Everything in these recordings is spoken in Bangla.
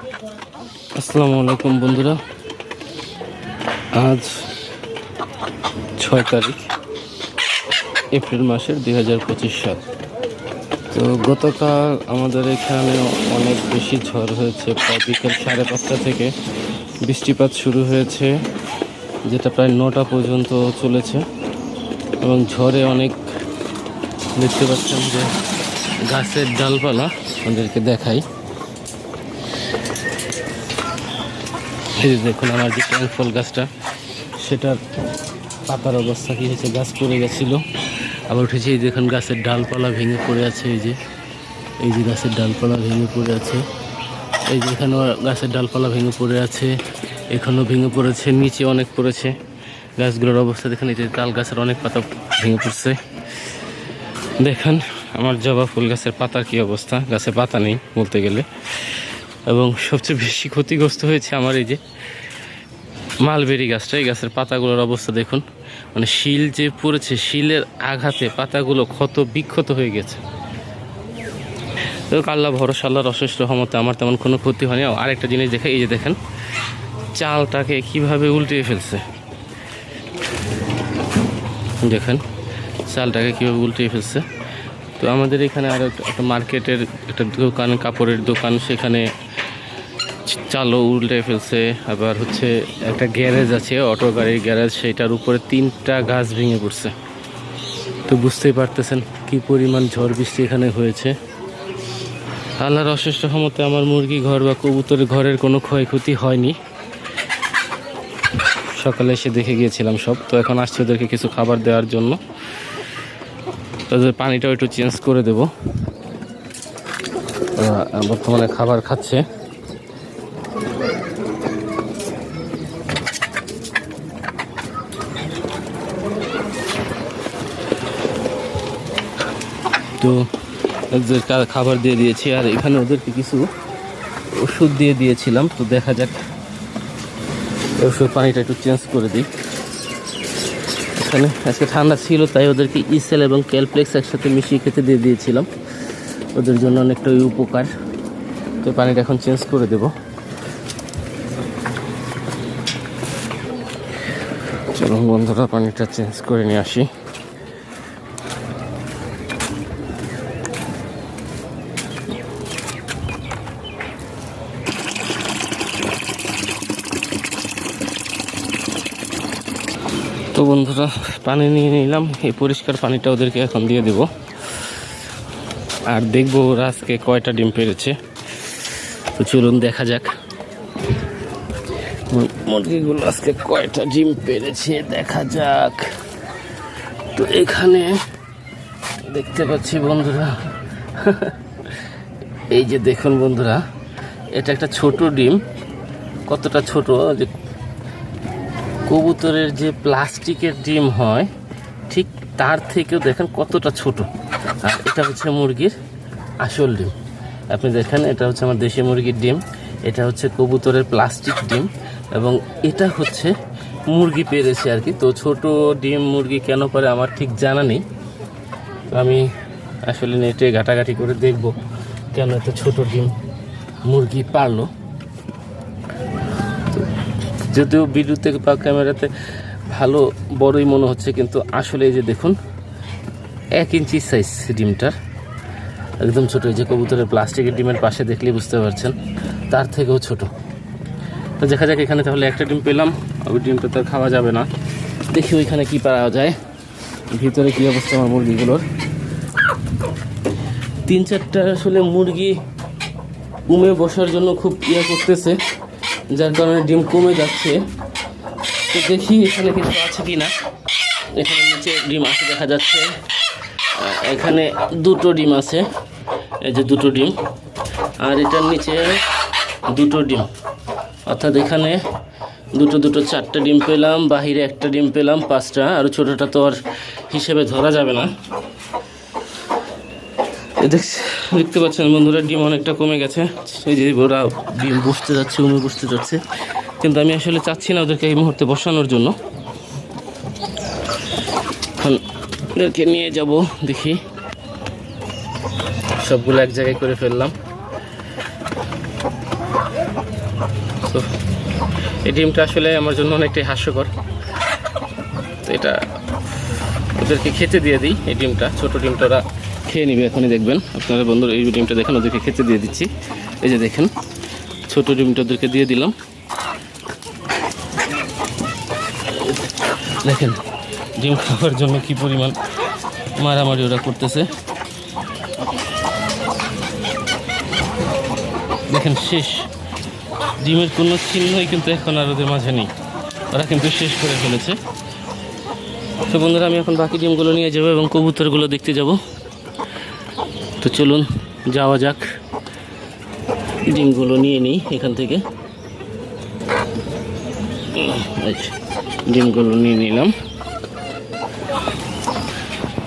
আসসালামু আলাইকুম বন্ধুরা। আজ ছয় তারিখ, এপ্রিল মাসের দুই হাজার পঁচিশ সাল। তো গতকাল আমাদের এখানে অনেক বেশি ঝড় হয়েছে, প্রায় বিকেল সাড়ে পাঁচটা থেকে বৃষ্টিপাত শুরু হয়েছে, যেটা প্রায় নটা পর্যন্ত চলেছে। এবং ঝড়ে অনেক দেখতে পাচ্ছেন যে গাছের ডালপালা, আমাদেরকে দেখাই। এই দেখুন আমার যে ট্যাঙ্ক ফল গাছটা, সেটার পাতার অবস্থা কী হয়েছে? গাছ পড়ে গেছিল। আবার উঠেছে এই দেখুন গাছের ডালপালা ভেঙে পড়ে আছে, এই যে। এই যে গাছের ডালপালা ভেঙে পড়ে আছে। এই যে এখানেও গাছের ডালপালা ভেঙে পড়ে আছে। এখানেও ভেঙে পড়েছে, নিচে অনেক পড়েছে। গাছগুলোর অবস্থা দেখেন, এই যে তাল গাছের অনেক পাতা ভেঙে পড়ছে। দেখেন, আমার জবা ফুল গাছের পাতার কি অবস্থা? গাছে পাতা নেই বলতে গেলে। এবং সবচেয়ে বেশি ক্ষতিগ্রস্ত হয়েছে আমার এই যে মালবেরি গাছটা। এই গাছের পাতাগুলোর অবস্থা দেখুন। মানে শিল যে পড়েছে, শিলের আঘাতে পাতাগুলো ক্ষত বিক্ষত হয়ে গেছে। তো আল্লাহ ভরসা, আল্লাহর অশেষ রহমতে আমার তেমন কোনো ক্ষতি হয়নি। আর আরেকটা জিনিস দেখে, এই যে দেখেন, চালটাকে কীভাবে উল্টিয়ে ফেলছে। দেখেন, চালটাকে কীভাবে উল্টিয়ে ফেলছে। তো আমাদের এখানে আরও একটা মার্কেটের একটা দোকান, কাপড়ের দোকান, সেখানে চালও উল্টে ফেলছে। আবার হচ্ছে একটা গ্যারেজ আছে, অটো গাড়ির গ্যারেজ সেটার উপরে তিনটা গাছ ভেঙে পড়ছে। তো বুঝতেই পারতেছেন কি পরিমাণ ঝড় বৃষ্টি এখানে হয়েছে। আল্লাহর অশেষ রহমতে আমার মুরগি ঘর বা কবুতরের ঘরের কোনো ক্ষয়ক্ষতি হয়নি। সকালে এসে দেখে গিয়েছিলাম সব। তো এখন আসছে ওদেরকে কিছু খাবার দেওয়ার জন্য। তাদের পানিটাও একটু চেঞ্জ করে দেব। বর্তমানে খাবার খাচ্ছে। তো ওদের খাবার দিয়ে দিয়েছি, আর এখানে ওদেরকে কিছু ওষুধ দিয়ে দিয়েছিলাম, তো দেখা যাক। ওষুধ পানিটা একটু চেঞ্জ করে দিই। এখানে আজকে ঠান্ডা ছিল, তাই ওদেরকে ইসেল এবং ক্যালপ্লেক্স একসাথে মিশিয়ে খেতে দিয়ে দিয়েছিলাম। ওদের জন্য অনেকটা ওই উপকার। তো পানিটা এখন চেঞ্জ করে দেব। চলুন বন্ধুরা, পানিটা চেঞ্জ করে নিয়ে আসি। বন্ধুরা, পানি নিয়ে নিলাম। এই পরিষ্কার পানিটা ওদেরকে এখন দিয়ে দেব। আর দেখব ওরা আজকে কয়টা ডিম পেরেছে। তো চলুন দেখা যাক। মুরগিগুলো আজকে কয়টা ডিম পেরেছে, দেখা যাক। তো এখানে দেখতে পাচ্ছি বন্ধুরা, এই যে দেখুন বন্ধুরা, এটা একটা ছোট ডিম। কতটা ছোট, যে কবুতরের যে প্লাস্টিকের ডিম হয়, ঠিক তার থেকেও দেখেন কতটা ছোট। আর এটা হচ্ছে মুরগির আসল ডিম। আপনি দেখেন, এটা হচ্ছে আমার দেশি মুরগির ডিম, এটা হচ্ছে কবুতরের প্লাস্টিক ডিম, এবং এটা হচ্ছে মুরগি পেরেছে আর কি। তো ছোট ডিম মুরগি কেন পারে আমার ঠিক জানা নেই। আমি আসলে নেটে ঘাটাঘাটি করে দেখব কেন এত ছোট ডিম মুরগি পারল। যদিও ভিডিওতে বা ক্যামেরাতে ভালো, বড়ই মনে হচ্ছে, কিন্তু আসলে এই যে দেখুন, এক ইঞ্চি সাইজ ডিমটার, একদম ছোটো, এই যে কবুতরের প্লাস্টিকের ডিমের পাশে দেখলেই বুঝতে পারছেন, তার থেকেও ছোট। তো দেখা যাক এখানে তাহলে একটা ডিম পেলাম, ওই ডিমটা তো খাওয়া যাবে না। দেখি ওইখানে কি পাওয়া যায়, ভিতরে কি অবস্থা আমার মুরগিগুলোর। তিন চারটা আসলে মুরগি উমে বসার জন্য খুব ইয়ে করতেছে। যার কারণে ডিম কমে যাচ্ছে। তো দেখি এখানে কিছু আছে কি না এখানে নিচে ডিম আছে দেখা যাচ্ছে। এখানে দুটো ডিম আছে। এই যে দুটো ডিম। আর এটার নিচে দুটো ডিম। অর্থাৎ এখানে দুটো দুটো চারটে ডিম পেলাম, বাহিরে একটা ডিম পেলাম, পাঁচটা। আর ছোটোটা তো আর হিসেবে ধরা যাবে না। দেখতে পাচ্ছেন বন্ধুরা, ডিম অনেকটা কমে গেছে। এই যে ওরা ডিম বসতে যাচ্ছে উমে বসতে যাচ্ছে। কিন্তু আমি আসলে চাচ্ছি না ওদেরকে এই মুহূর্তে বসানোর জন্য। ওদেরকে নিয়ে যাব, দেখি। সবগুলো এক জায়গায় করে ফেললাম। তো, এই ডিমটা আসলে আমার জন্য অনেকটাই হাস্যকর। তো এটা ওদেরকে খেতে দিয়ে দিই, এই ডিমটা, ছোট ডিমটা ওরা খেয়ে নিবে, এখনই দেখবেন। আপনারা বন্ধুরা এই ডিমটা দেখেন, ওদেরকে খেতে দিয়ে দিচ্ছি। এই যে দেখেন, ছোট ডিমটা ওদেরকে দিয়ে দিলাম। দেখেন, ডিম খাওয়ার জন্য কি পরিমাণ মারামারি ওরা করতেছে। দেখেন, শেষ। ডিমের কোনো চিহ্নই কিন্তু এখন আর ওদের মাঝে নেই। ওরা কিন্তু শেষ করে ফেলেছে। তো বন্ধুরা, আমি এখন বাকি ডিমগুলো নিয়ে যাব এবং কবুতরগুলো দেখতে যাব। তো চলুন যাওয়া যাক। ডিমগুলো নিয়ে নিই এখান থেকে। যে, ডিমগুলো নিয়ে নিলাম।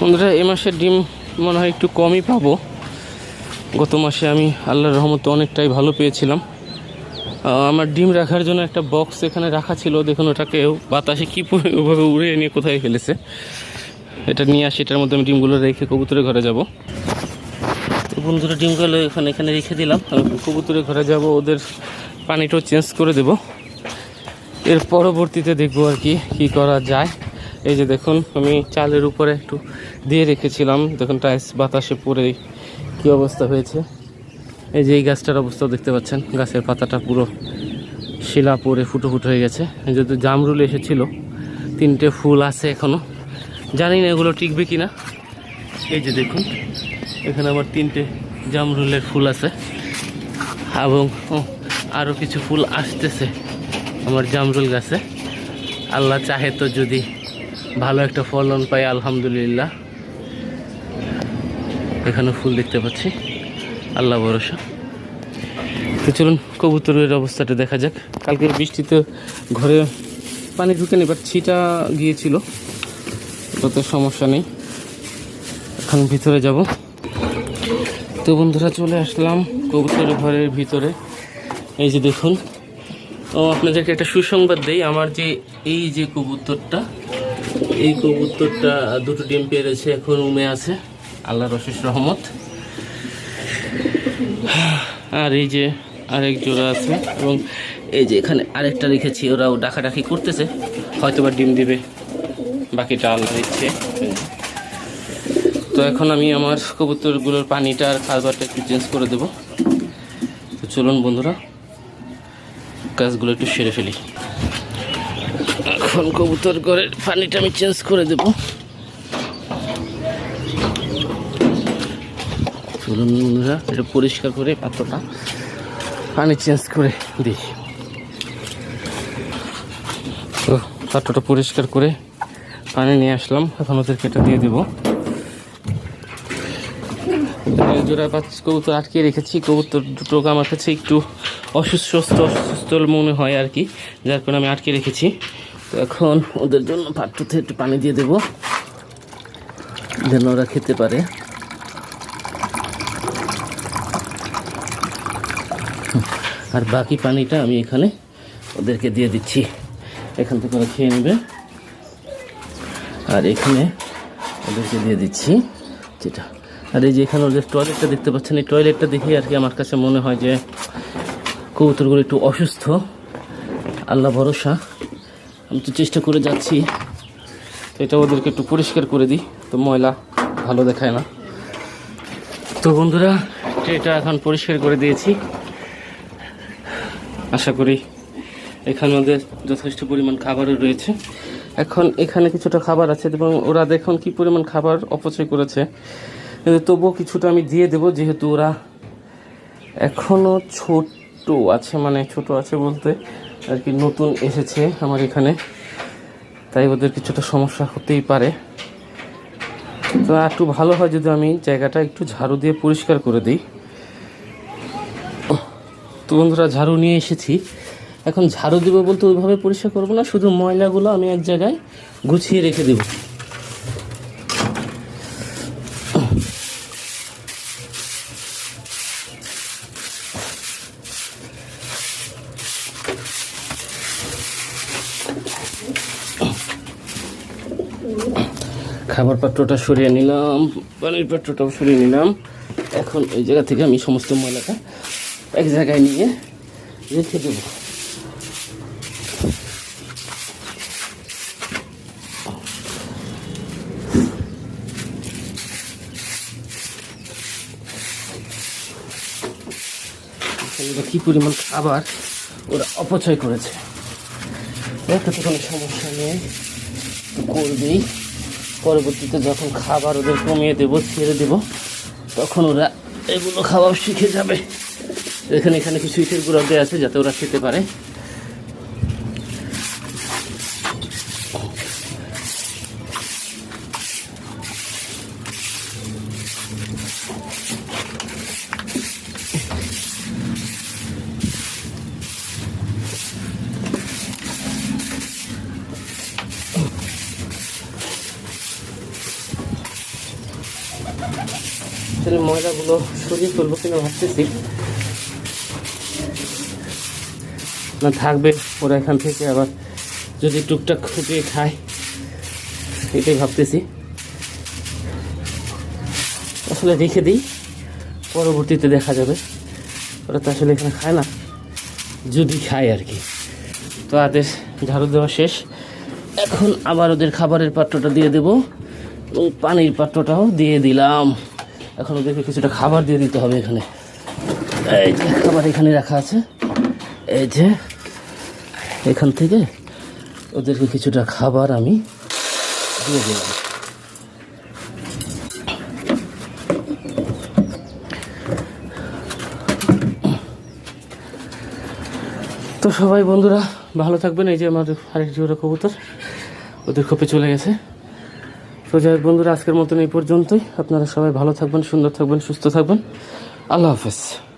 বন্ধুরা এ মাসের ডিম মনে হয় একটু কমই পাবো। গত মাসে আমি আল্লাহর রহমতে অনেকটাই ভালো পেয়েছিলাম। আমার ডিম রাখার জন্য একটা বক্স এখানে রাখা ছিল। দেখুন ওটাকে বাতাসে কী ওভাবে উড়ে নিয়ে কোথায় ফেলেছে। এটা নিয়ে আসি এটার মধ্যে আমি ডিমগুলো রেখে কবুতরের ঘরে যাব। বন্ধুরা ডিমগুলো এখানে এখানে রেখে দিলাম। আমি কবুতরের ঘরে যাব, ওদের পানিটাও চেঞ্জ করে দেব। এর পরবর্তীতে দেখব আর কি, কী করা যায়। এই যে দেখুন, আমি চালের উপরে একটু দিয়ে রেখেছিলাম। দেখুন টাইস বাতাসে পড়ে কী অবস্থা হয়েছে। এই যে এই গাছটার অবস্থাও দেখতে পাচ্ছেন, গাছের পাতাটা পুরো শিলা পড়ে ফুটো ফুটো হয়ে গেছে। যেহেতু জামরুল এসেছিল, তিনটে ফুল আছে এখনও জানি না এগুলো টিকবে কি না এই যে দেখুন এখানে আমার তিনটে জামরুলের ফুল আছে। এবং আরও কিছু ফুল আসতেছে আমার জামরুল গাছে। আল্লাহ চাহে তো যদি ভালো একটা ফলন পাই আলহামদুলিল্লাহ। এখানে ফুল দেখতে পাচ্ছি। আল্লাহ ভরসা। তো চলুন, কবুতরের অবস্থাটা দেখা যাক। কালকের বৃষ্টিতে ঘরে পানি ঢুকে নেই বাট ছিটা গিয়েছিল। তাতে সমস্যা নেই। এখন ভিতরে যাব। তো বন্ধুরা চলে আসলাম কবুতরের ঘরের ভিতরে। এই যে দেখুন, ও আপনাদেরকে একটা সুসংবাদ দেই, আমার যে এই যে কবুতরটা, এই কবুতরটা দুটো ডিম পেরেছে এখন উমে আছে, আল্লাহর অশেষ রহমত। আর এই যে আরেক জোড়া আছে, এবং এই যে এখানে আরেকটা রেখেছি, ওরাও ডাকাডাকি করতেছে হয়তো বা ডিম দিবে, বাকিটা আল্লাহ দিচ্ছে। তো এখন আমি আমার কবুতরগুলোর পানিটা আর খাবারটা একটু চেঞ্জ করে দেবো। তো চলুন বন্ধুরা কাজগুলো একটু সেরে ফেলি। এখন কবুতর ঘরের পানিটা আমি চেঞ্জ করে দেবো। চলুন বন্ধুরা, এটা পরিষ্কার করে পাত্রটা পানি চেঞ্জ করে দিই। তো পাত্রটা পরিষ্কার করে পানি নিয়ে আসলাম, এখন ওদেরকে এটা দিয়ে দেবো এখানে জোড়া পাঁচ কবুতর আটকে রেখেছি। কবুতর দুটো আমার কাছে একটু অসুস্থ অসুস্থ মনে হয় আর কি, যার কারণে আমি আটকে রেখেছি। তো এখন ওদের জন্য পাত্রতে একটু পানি দিয়ে দেবো, যেন ওরা খেতে পারে। আর বাকি পানিটা আমি এখানে ওদেরকে দিয়ে দিচ্ছি। এখান থেকে ওরা খেয়ে নেবে। আর এখানে ওদেরকে দিয়ে দিচ্ছি যেটা আর এই যে এখানে ওদের টয়লেটটা দেখতে পাচ্ছেন, এই টয়লেটটা দেখে আর কি আমার কাছে মনে হয় যে কবুতরগুলো একটু অসুস্থ। আল্লাহ ভরসা। আমি তো চেষ্টা করে যাচ্ছি। এটা ওদেরকে একটু পরিষ্কার করে দিই। তো ময়লা ভালো দেখায় না। তো বন্ধুরা, এটা এখন পরিষ্কার করে দিয়েছি। আশা করি এখানে ওদের যথেষ্ট পরিমাণ খাবারও রয়েছে। এখন এখানে কিছুটা খাবার আছে এবং ওরা দেখুন কি পরিমাণ খাবার অপচয় করেছে। কিন্তু তবুও কিছুটা আমি দিয়ে দেবো, যেহেতু ওরা এখনও ছোট আছে মানে ছোট আছে বলতে আর কি নতুন এসেছে আমার এখানে। তাই ওদের কিছুটা সমস্যা হতেই পারে। তো একটু ভালো হয় যদি আমি জায়গাটা একটু ঝাড়ু দিয়ে পরিষ্কার করে দিই। তো বন্ধুরা, ঝাড়ু নিয়ে এসেছি। এখন ঝাড়ু দেবো বলতে ওইভাবে পরিষ্কার করব না, শুধু ময়লাগুলো আমি এক জায়গায় গুছিয়ে রেখে দেবো। খাবার পাত্রটা সরিয়ে নিলাম, পানির পাত্রটাও সরিয়ে নিলাম। এখন ওই জায়গা থেকে আমি সমস্ত ময়লাটা এক জায়গায় নিয়ে রেখে দেব। কি পরিমাণ খাবার ওরা অপচয় করেছে? একটা কোনো সমস্যা নেই। করবেই। পরবর্তীতে যখন খাবার ওদের কমিয়ে দেবো, ছেড়ে দেবো, তখন ওরা এগুলো খাওয়া শিখে যাবে। এখানে এখানে কিছু ইটের গুঁড়ো দেওয়া আছে যাতে ওরা খেতে পারে। আসলে ময়লাগুলো সরিয়ে ফেলব কিনা ভাবতেছি। না, থাকবে ওরা এখান থেকে, আবার যদি টুকটাক খুঁটিয়ে খায়, এটাই ভাবতেছি। আসলে রেখে দিই, পরবর্তীতে দেখা যাবে। ওরা তো আসলে এখানে খায় না, যদি খায় আর কি। তো আদেশ, ঝাড়ু দেওয়া শেষ। এখন আবার ওদের খাবারের পাত্রটা দিয়ে দেবো। এবং পানির পাত্রটাও দিয়ে দিলাম। এখন ওদেরকে কিছুটা খাবার দিয়ে দিতে হবে এখানে। এই যে খাবার এখানে রাখা আছে। এই যে এখান থেকে ওদেরকে কিছুটা খাবার আমি দিয়ে দিলাম। তো সবাই বন্ধুরা, ভালো থাকবেন। এই যে আমার আরেক জোড়া কবুতর, ওদের খোপে চলে গেছে। তো যাই বন্ধুরা, আজকের মতন এই পর্যন্তই। আপনারা সবাই ভালো থাকবেন, সুন্দর থাকবেন, সুস্থ থাকবেন। আল্লাহ হাফেজ।